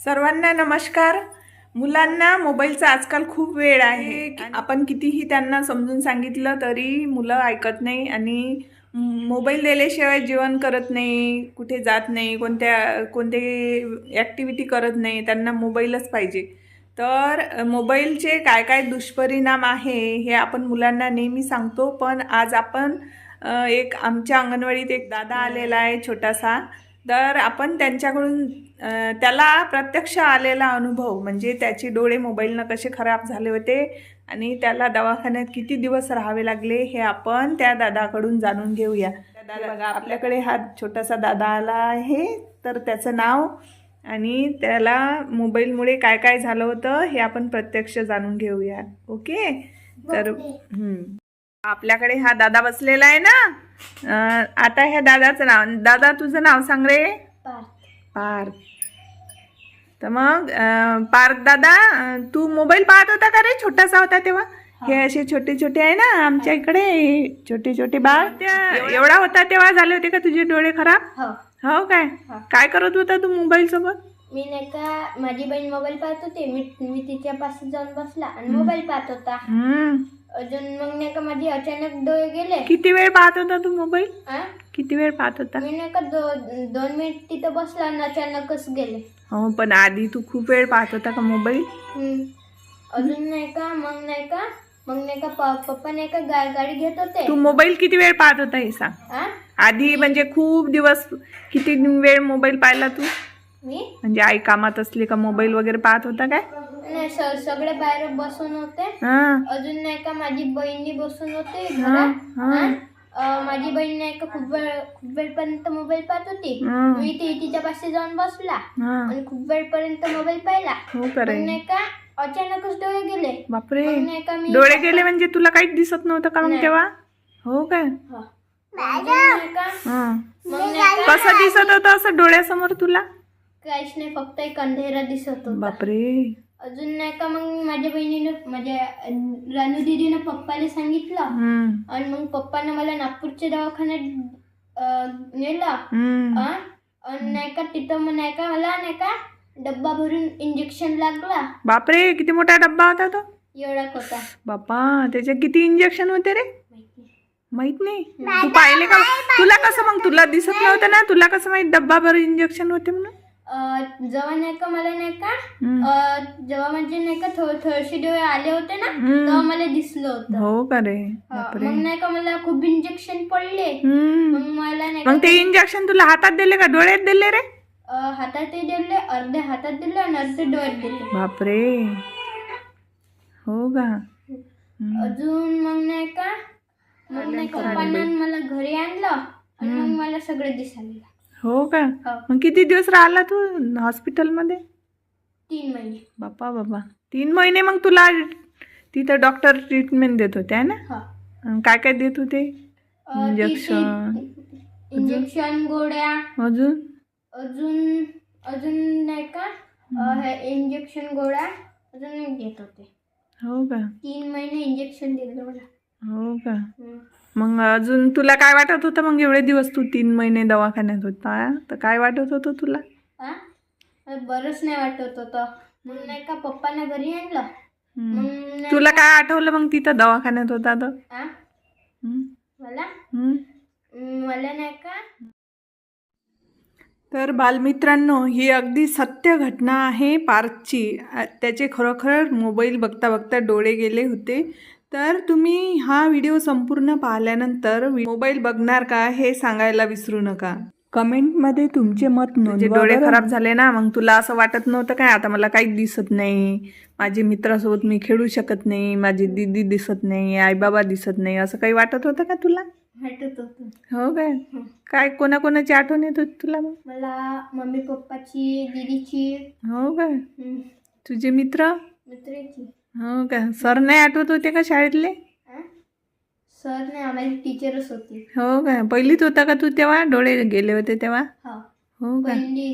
सर्वांना नमस्कार. मुलांना मोबाईलचा आजकाल खूप वेळ आहे. आपण कितीही त्यांना समजून सांगितलं तरी मुलं ऐकत नाही आणि मोबाईल दिल्याशिवाय जेवण करत नाही कुठे जात नाही कोणत्या कोणते ॲक्टिव्हिटी करत नाही त्यांना मोबाईलच पाहिजे. तर मोबाईलचे काय काय दुष्परिणाम आहे हे आपण मुलांना नेहमी सांगतो. पण आज आपण एक आमच्या अंगणवाडीत एक दादा आलेला आहे छोटासा. तर आपण त्यांच्याकडून त्याला प्रत्यक्ष आलेला अनुभव म्हणजे त्याचे डोळे मोबाईलनं कसे खराब झाले होते आणि त्याला दवाखान्यात किती दिवस राहावे लागले हे आपण त्या दादाकडून जाणून घेऊया. दादा बघा आपल्याकडे हा छोटासा दादा आला आहे. तर त्याचं नाव आणि त्याला मोबाईलमुळे काय काय झालं होतं हे आपण प्रत्यक्ष जाणून घेऊया. ओके? तर. आपल्याकडे हा दादा बसलेला आहे ना? आता ह्या दादाचं नाव दादा तुझं नाव सांग रे. पार्थ. तर मग पार्थ दादा तू मोबाईल पाहत होता का रे? छोटासा होता तेव्हा? हे. असे छोटे छोटे आहे ना आमच्या इकडे? छोटे छोटे बाळ. त्या एवढा होता तेव्हा झाले होते का तुझे डोळे खराब? हो. हो काय? काय करत होता तू मोबाईल सोबत? मी नाही का माझी बहीण मोबाईल पाहत होते. मी मी तिच्या जाऊन बसला आणि मोबाईल पाहत होता. अजून मग नाही का माझी अचानक डोळे गेले? किती वेळ पाहत होता तू मोबाईल? किती वेळ पाहत होता? मी नाही का दो, दोन मिनिट तिथं बसला आणि अचानकच गेले. हो पण आधी तू खूप वेळ पाहत होता का मोबाईल? हम्म. अजून नाही का? मग नाही का? मग नाही का प- पप्पा नाही का गा, गाडी घेत होते? तू मोबाईल किती वेळ पाहत होता हे सांग? आधी म्हणजे खूप दिवस किती वेळ मोबाईल पाहिला तू? मी? म्हणजे आई कामात असली का मोबाईल वगैरे पाहत होता काय? नाही स- सगळे बाहेर बसून होते. हा. अजून नाही का माझी बहिणी बसून होते हा, घरात. हा. हा? अं, माझी बहीण नाही का खूप वेळ खूप वेळपर्यंत मोबाईल पाहत होती. हं. मी ती तिच्या पाशी जाऊन बसला. हा. आणि खूप वेळपर्यंत मोबाईल पाहिला. हो मग करे नाही का अचानकच डोळे गेले. बापरे. मग नाही का मी डोळे गेले म्हणजे तुला काहीच दिसत नव्हतं का मग नाही. तेव्हा? हो काय हा. नाही का हा. मग नाही का कसं दिसत होतं असं डोळ्यासमोर तुला? काहीच नाही फक्त एक अंधेरा दिसत होता. बापरे. अजून नाही का मग माझ्या बहिणीनं माझ्या अं, रानू दिदीनं पप्पाला सांगितलं. आणि मग पप्पानं मला नागपूरच्या दवाखान्यात नेलं? आणि नाही का तिथं मग नाही का मला नाही का डब्बा भरून इंजेक्शन लागला. बापरे किती मोठा डब्बा होता तो? एवढा होता बापा त्याचे किती इंजेक्शन होते रे? माहिती नाही. तू पाहिले का? तुला कसं मग? तुला दिसत नव्हतं ना? तुला कसं माहीत डब्बा भर इंजेक्शन होते म्हणून? जेव्हा नाही का मला नाही का जेव्हा म्हणजे नाही का थो थोडेसे डोळे आले होते ना. तेव्हा मला दिसलं होतं. हो का रे? मग नाही का मला खूप इंजेक्शन पडले. मग मला नाही का मग ते इंजेक्शन तुला हातात दिले का डोळ्यात दिले रे? अं, हातातही दिले अर्धे हातात दिले आणि अर्धे डोळ्यात दिले. बापरे. हो का. अजून मग नाही का मग नाही का मला घरी आणलं आणि मग मला सगळं दिसायला. हो का? हो. मग किती दिवस राहिला तू हॉस्पिटलमध्ये? तीन महिने. बापा बाबा तीन महिने मग तुला तिथं डॉक्टर ट्रीटमेंट देत होते है ना? हा. अन काय काय देत होते? इंजेक्शन. इंजेक्शन गोळ्या. अजून? अजून अजून नाही का? अं, हे इंजेक्शन गोळ्या अजून एक देत होते. हो का? तीन महिने इंजेक्शन दिलं मला. हो का? हम्म. मग अजून तुला काय वाटत होतं मग एवढे दिवस तू तीन महिने दवाखान्यात होता तर काय वाटत होतं तुला? मला बरंच नाही वाटत होतं मग नाही का पप्पांना घरी आणलं हम्म. मग नाही तुला काय आठवलं मग तिथं दवाखान्यात होता तर? हम्म. मला हम्म. मला नाही का तर बालमित्रांनो ही अगदी सत्य घटना आहे पार्थची आ- त्याचे खरोखर मोबाईल बघता बघता डोळे गेले होते तर तुम्ही हा व्हिडिओ संपूर्ण पाहिल्यानंतर मोबाईल बघणार का हे सांगायला विसरू नका. कमेंटमध्ये तुमचे मत नोंदवा डोळे खराब झाले ना मग तुला असं वाटत नव्हतं काय? आता मला काहीच दिसत नाही. माझे मित्रासोबत मी खेळू शकत नाही माझी दीदी दिसत नाही आईबाबा दिसत नाही. असं काही वाटत होतं का तुला? वाटत होतं. हो काय काय कोणाकोणाची आठवण येत होती तुला मग? मला मम्मी पप्पाची दीदीची. हो काय हम्म, तुझे मित्र? मित्राची. हो का? सर नाही आठवत होते का शाळेतले? हा? सर नाही आम्हाला टीचरच होती. हो काय पहिलीत होता का तू तेव्हा? डोळे गेले होते तेव्हा? हा. हो का? पहिली.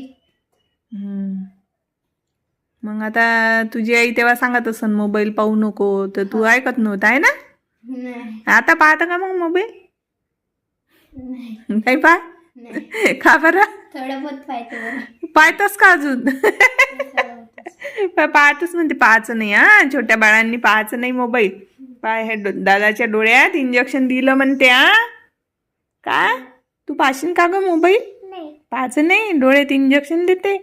हम्म. मग आता तुझी आई तेव्हा सांगत असन मोबाईल पाहू नको. तर तू ऐकत नव्हता आहे ना? नाही. आता पाहता का मग मोबाईल? नाही. नाही पाह नाही. का बरं? थोडं बहुत पाहते पाहतोस का अजून? पाहतच म्हणते पाहायचं नाही हा. छोट्या बाळांनी पाहायचं नाही मोबाईल. पाय हे दादाच्या डोळ्यात इंजेक्शन दिलं म्हणते हा. का? तू पाहशील का ग मोबाईल? नाही. पाहायचं नाही. डोळ्यात इंजेक्शन देते.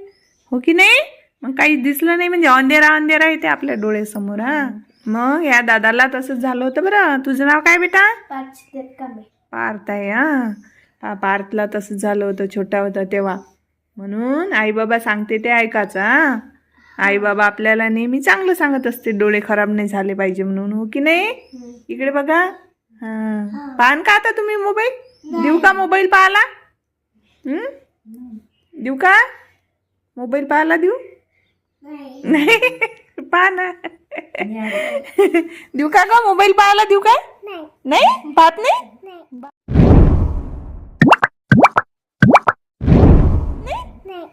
हो की नाही? मग काही दिसलं नाही म्हणजे अंधेरा अंधेरा येते आपल्या डोळ्यासमोर हा. मग या दादाला तसंच झालं होतं बरं. तुझं नाव काय बेटा? पार्थ आहे हा. हा पार्थला तसंच झालं होतं छोटा होता तेव्हा. म्हणून आई बाबा सांगते ते ऐकायचं हा. आई बाबा आपल्याला नेहमी चांगलं सांगत असते डोळे खराब नाही झाले पाहिजे म्हणून हो की नाही? इकडे बघा. हा. पाहान का आता तुम्ही मोबाईल? देऊ का मोबाईल पाहाला? देऊ का? मोबाईल पाहायला देऊ? नाही. पहा ना. देऊ का का मोबाईल पाहायला देऊ का? नाही? पाहत नाही?